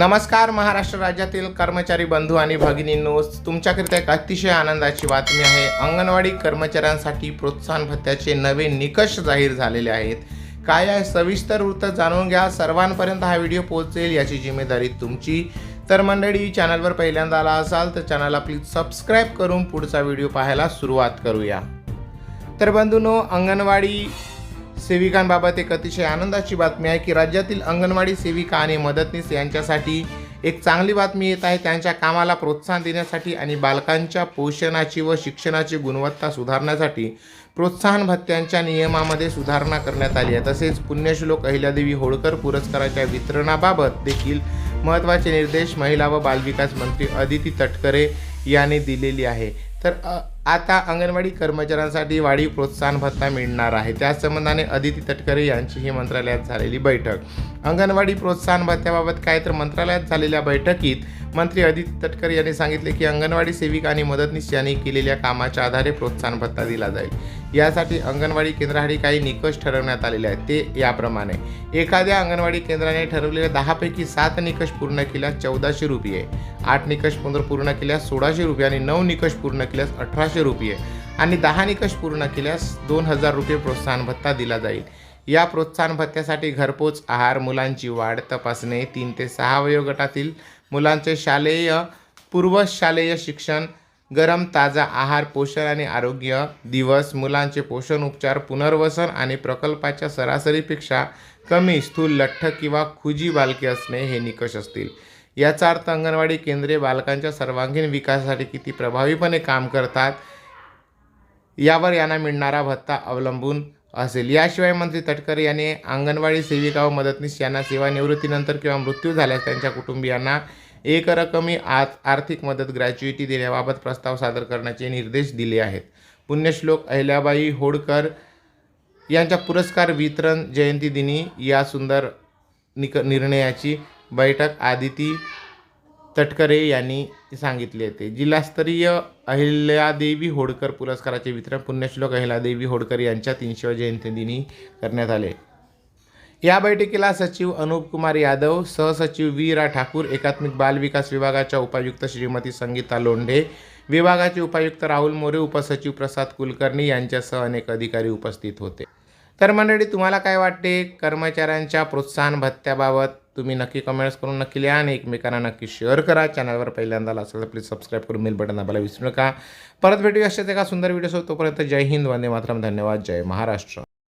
नमस्कार महाराष्ट्र राज्यातील कर्मचारी बंधू आणि भगिनींनो तुमच्याकरिता एक अतिशय आनंदाची बातमी आहे. अंगणवाडी कर्मचाऱ्यांसाठी प्रोत्साहन भत्त्याचे नवे निकष जाहीर झालेले आहेत. काय आहे? सविस्तर वृत्त जाणून घ्या. सर्वांपर्यंत हा व्हिडिओ पोहोचेल याची जिम्मेदारी तुमची. तर मंडळी चॅनलवर पहिल्यांदा आला असाल तर चॅनलला प्लीज सबस्क्राईब करून पुढचा व्हिडिओ पाहायला सुरुवात करूया. तर बंधूनो अंगणवाडी सेविकांबाबत एक अतिशय आनंदाची बातमी आहे की राज्यातील अंगणवाडी सेविका आणि मदतनीस यांच्यासाठी एक चांगली बातमी येत आहे. त्यांच्या कामाला प्रोत्साहन देण्यासाठी आणि बालकांच्या पोषणाची व शिक्षणाची गुणवत्ता सुधारण्यासाठी प्रोत्साहन भत्त्यांच्या नियमामध्ये सुधारणा करण्यात आली आहे. तसेच पुण्यश्लोक अहिल्यादेवी होळकर पुरस्काराच्या वितरणाबाबत देखील महत्त्वाचे निर्देश महिला व बालविकास मंत्री अदिती तटकरे यांनी दिलेली आहे. तर आता अंगणवाडी कर्मचाऱ्यांसाठी वाढीव प्रोत्साहन भत्ता मिळणार आहे. त्याच संबंधाने अदिती तटकरे यांची ही मंत्रालयात झालेली बैठक. अंगणवाडी प्रोत्साहन भत्त्याबाबत काय तर मंत्रालयात झालेल्या बैठकीत मंत्री अदिती तटकरे यांनी सांगितले की अंगणवाडी सेविका आणि मदतनीस यांनी केलेल्या कामाच्या आधारे प्रोत्साहन भत्ता दिला जाईल. यासाठी अंगणवाडी केंद्रासाठी काही निकष ठरवण्यात आलेले आहेत. ते याप्रमाणे. एखाद्या अंगणवाडी केंद्राने ठरवलेल्या दहापैकी सात निकष पूर्ण केल्यास चौदाशे रुपये. आठ निकष पूर्ण पूर्ण केल्यास सोळाशे रुपये आणि नऊ निकष पूर्ण केल्यास अठराशे रुपये आणि दहा निकष पूर्ण केल्यास दोन हजार रुपये प्रोत्साहन भत्ता दिला जाईल. या प्रोत्साहन भत्त्यासाठी घरपोच आहार मुलांची वाढ तपासणे तीन ते सहा वयोगटातील मुलांचे शालेय पूर्व शालेय शिक्षण गरम ताजा आहार पोषण आणि आरोग्य दिवस मुलांचे पोषण उपचार पुनर्वसन आणि प्रकल्पाच्या सरासरीपेक्षा कमी स्थूल लठ्ठ किंवा खुजी बालके असणे हे निकष असतील. याचा अर्थ अंगणवाडी केंद्रे बालकांच्या सर्वांगीण विकासासाठी किती प्रभावीपणे काम करतात यावर यांना मिळणारा भत्ता अवलंबून असेल. याशिवाय मंत्री तटकरे यांनी अंगणवाडी सेविका व मदतनीस यांना सेवानिवृत्तीनंतर किंवा मृत्यू झाल्यास त्यांच्या कुटुंबियांना एक रकमी आत आर्थिक मदत ग्रॅच्युइटी देण्याबाबत प्रस्ताव सादर करण्याचे निर्देश दिले आहेत. पुण्यश्लोक अहिल्याबाई होडकर यांच्या पुरस्कार वितरण जयंतीदिनी या सुंदर निक निर्णयाची बैठक आदिती तटकरे यांनी सांगितले होते. जिल्हास्तरीय अहिल्यादेवी होडकर पुरस्काराचे वितरण पुण्यश्लोक अहिल्यादेवी होडकर यांच्या तीनशेव्या जयंतीदिनी करण्यात आले. या बैठकीला सचिव अनुप कुमार यादव सहसचिव वी रा. ठाकूर एकात्मिक बाल विकास विभागाच्या उपायुक्त श्रीमती संगीता लोंढे विभागाचे उपायुक्त राहुल मोरे उपसचिव प्रसाद कुलकर्णी यांच्यासह अनेक अधिकारी उपस्थित होते. तर मंडळी तुम्हाला काय वाटते? कर्मचाऱ्यांच्या प्रोत्साहन भत्त्याबाबत तुम्ही नक्की कमेंट्स करून नक्की लिहा आणि एकमेकांना नक्की शेअर करा. चॅनलवर पहिल्यांदा आला असेल तर प्लीज सबस्क्राईब करून मेल बटन दाबायला विसरू नका. परत भेटूया अशाच एका सुंदर व्हिडिओ तोपर्यंत जय हिंद वंदे मातरम. धन्यवाद. जय महाराष्ट्र.